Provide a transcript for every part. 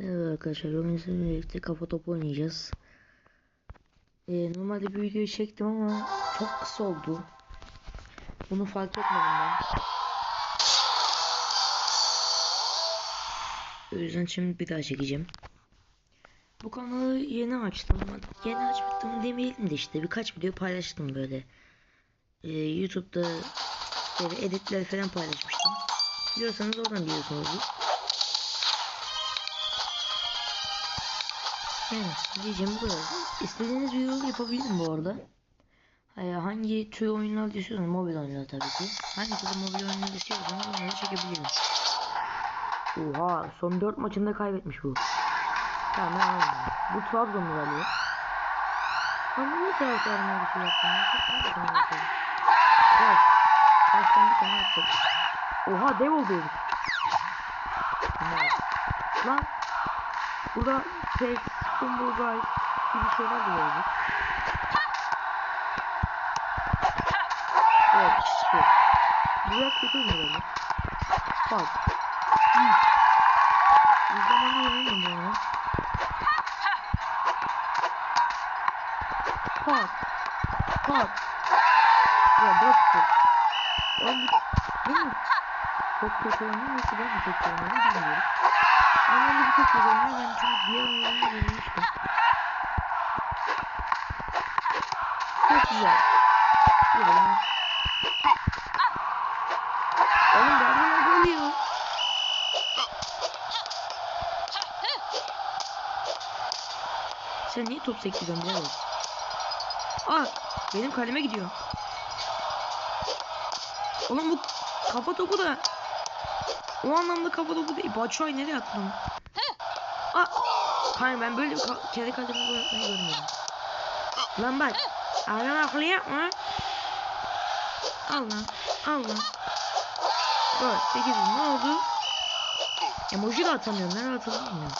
Merhaba arkadaşlar, bugün sizinle birlikte kafa topu oynayacağız. Ee, normalde bir video çektim ama çok kısa oldu. Bunu fark etmedim ben. O yüzden şimdi bir daha çekeceğim. Bu kanalı yeni açtım ama yeni açmadım demeyelim de işte birkaç video paylaştım böyle. Ee, YouTube'da editler falan paylaşmıştım. Biliyorsanız oradan biliyorsunuzdur. Yani diyeceğim bu kadar. İstediğiniz videoları yapabilirim bu arada. Hayır, hangi tür oyunlar istiyorsanız mobil oyunlar tabii ki. Hangi tür mobil oyunlar istiyorsanız onları çekebilirim. Oha son 4 maçında kaybetmiş bu. Tamam aldım. Bu Trabzon'u galiba. Ben bu ne taraftarına bir şey yaptım ya? Çok fazla sana yapıyorum. Evet. Baştan bir tane attık. Oha dev oldu herif. Lan. Burada tek Kumburgay gibi şeyler de gelecek. Evet işte. Bu biraz kötü oynuyor. Bak. Bir oynayamam bu oyunu. Bak. Bak. Ya çok. Oğlum değil mi? Çok kötü oynuyor yoksa ben çok kötü oynuyorum bilmiyorum. Ama bu çok kötü oynuyor ben çünkü diğer oyunlarını görmüştüm. Çok güzel. Yürü lan. Oğlum bunu ne oluyor? Sen niye top sektiriyorsun birader? Aa benim kaleme gidiyor. Oğlum bu kafa topu da o anlamda kafa topu değil. Batshuayi nereye attın onu? Aa, hayır ben böyle kendi kalemi atmayı görmedim. Lan bak. Adam akıllı yapma. Al lan. Al lan. Gol. 8 ne oldu? Emoji de atamıyorum. Nereye atalım bilmiyorum.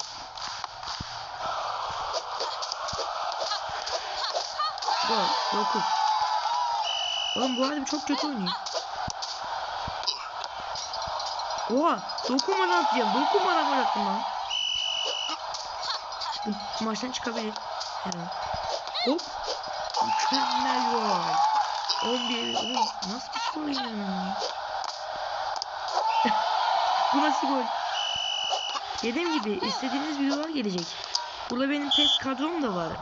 Gol. 9. Oğlum bu arada çok kötü oynuyor. Oha! Dokunmadan atacağım. Dokunmadan gol attım lan. Bu maçtan çıkabilir. Her an. Hop. Mükemmel gol. 11. Oğlum nasıl bir oynuyorum ya? Bu nasıl gol? Dediğim gibi istediğiniz videolar gelecek. Burada benim PES kadrom da var.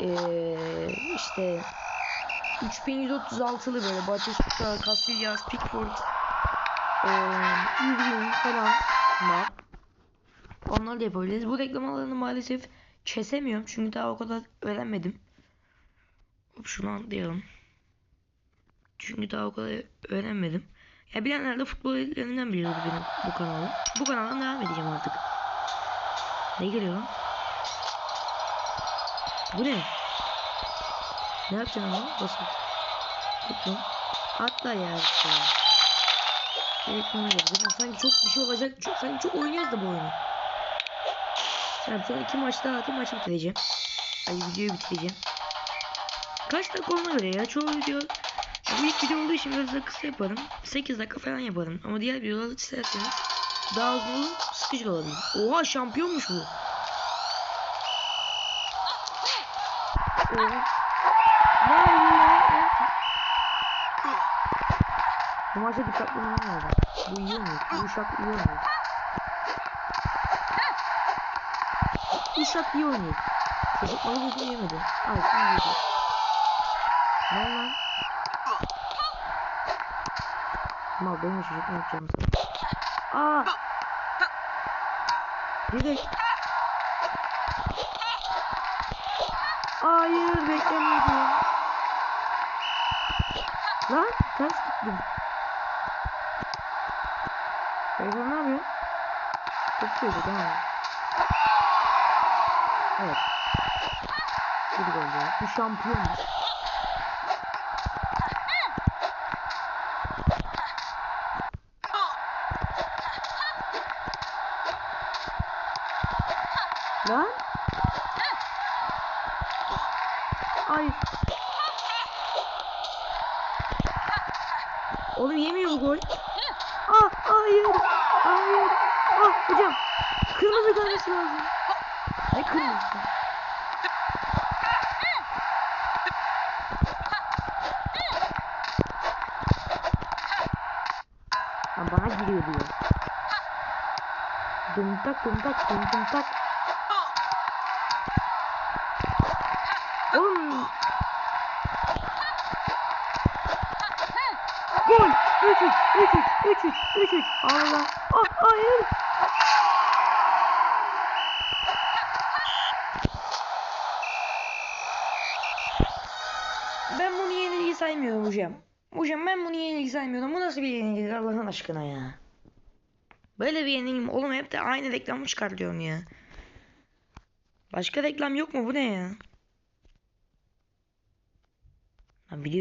Ee, işte 3136'lı böyle Batista, Casillas, Pickford, ee, falan var. Onları da yapabiliriz. Bu reklam alanını maalesef kesemiyorum çünkü daha o kadar öğrenmedim. Şunu atlayalım. Çünkü daha o kadar öğrenmedim. Ya bilenler de futbol editlerinden biliyordu benim bu kanalı. Bu kanaldan devam edeceğim artık. Ne geliyor lan? Bu ne? Ne yapacaksın ama? Basın. Tutun. Atla ya işte. Geldi. Zaten sanki çok bir şey olacak. Çok, sanki çok oynuyoruz da bu oyunu. Tamam sonra iki maç daha atayım maçı bitireceğim. Ay videoyu bitireceğim. Kaç dakika ona göre ya. Çoğu video ilk video olduğu için biraz daha kısa yaparım. 8 dakika falan yaparım. Ama diğer videoları isterseniz daha uzun olur, sıkıcı olabilir. Oha şampiyonmuş bu. Oha. Bu maçta dikkatli olmam lazım. Bu iyi oynuyor. Bu uşak iyi oynuyor. Bu uşak iyi oynuyor. Çocuk malı bozunu yemedi. Ay şimdi yedi. Ne lan? Mal benim çocuk ne yapacağımı Aa! Direkt. Hayır beklemiyordum. Lan ters gittim. Beyler ne yapıyor? Çok çocuk ha. Evet. Bir gol ya. Bu şampiyonmuş. Lan? Ay. Oğlum yemiyor bu gol. Ah hayır. Hayır. Ah hocam. Kırmızı vermesi lazım. Ne kırmızı? Ha, bana giriyor diyor. Dum tak dum tak dum dum tak. Oğlum. Gol. 3-3 3-3 3-3 3-3 Allah. Ah hayır. Ben bunu yenilgi saymıyorum hocam. Hocam ben bunu yenilgi saymıyorum. Bu nasıl bir yenilgi Allah'ın aşkına ya. Böyle bir yenilgi mi? Oğlum hep de aynı reklamı çıkartıyorsun ya. Başka reklam yok mu? Bu ne ya? Ben biliyorum.